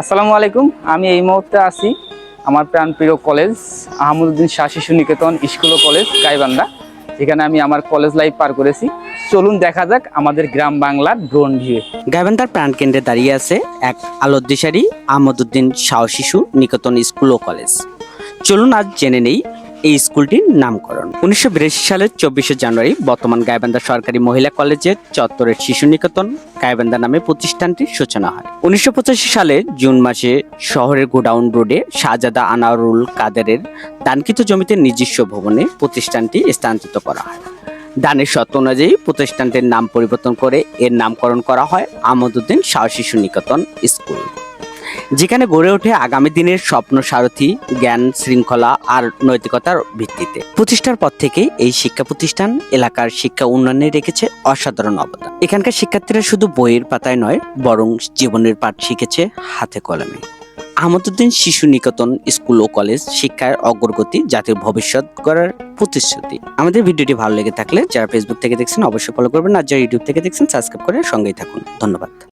আসসালামু আলাইকুম। আমি এই মুহূর্তে আছি আমার প্রাণ প্রিয় কলেজ আহমদুদ্দিন শাহ শিশু নিকেতন স্কুল ও কলেজ, গাইবান্ধা। এখানে আমি আমার কলেজ লাইফ পার করেছি। চলুন দেখা যাক আমাদের গ্রাম বাংলার ড্রোন ভিউ। গাইবান্ধার প্রাণ কেন্দ্রে দাঁড়িয়ে আছে এক আলোদ্দিশারি আহমদুদ্দিন শাহ শিশু নিকেতন স্কুল ও কলেজ। চলুন আজ জেনে নেই এই স্কুলটির নামকরণ। উনিশশো বিরাশি সালের চব্বিশে জানুয়ারি বর্তমান গাইবান্ধা সরকারি মহিলা কলেজের চত্বরের শিশু নিকেতন গাইবান্ধা নামে প্রতিষ্ঠানটির সূচনা হয়। উনিশশো পঁচাশি সালে জুন মাসে শহরের গোডাউন রোডে শাহজাদা আনারুল কাদেরের দানকৃত জমিতে নিজস্ব ভবনে প্রতিষ্ঠানটি স্থানান্তরিত করা হয়। দানের শর্ত অনুযায়ী প্রতিষ্ঠানটির নাম পরিবর্তন করে এর নামকরণ করা হয় আমদুদ্দিন শাহ শিশু নিকেতন স্কুল। যেখানে গড়ে ওঠে আগামী দিনের স্বপ্ন সারথী, জ্ঞান শৃঙ্খলা আর নৈতিকতার ভিত্তিতে। প্রতিষ্ঠার পর থেকে এই শিক্ষা প্রতিষ্ঠান এলাকার শিক্ষা উন্নয়নে রেখেছে অসাধারণ অবদান। এখানকার শিক্ষার্থীরা শুধু বইয়ের পাতায় নয়, বরং জীবনের পাঠ শিখেছে হাতে কলমে। আহমদুদ্দিন শিশু নিকেতন স্কুল ও কলেজ শিক্ষার অগ্রগতি, জাতির ভবিষ্যৎ করার প্রতিশ্রুতি। আমাদের ভিডিওটি ভালো লেগে থাকলে যারা ফেসবুক থেকে দেখছেন, অবশ্যই ফলো করবেন। আর যারা ইউটিউব থেকে দেখছেন সাবস্ক্রাইব করে সঙ্গেই থাকুন। ধন্যবাদ।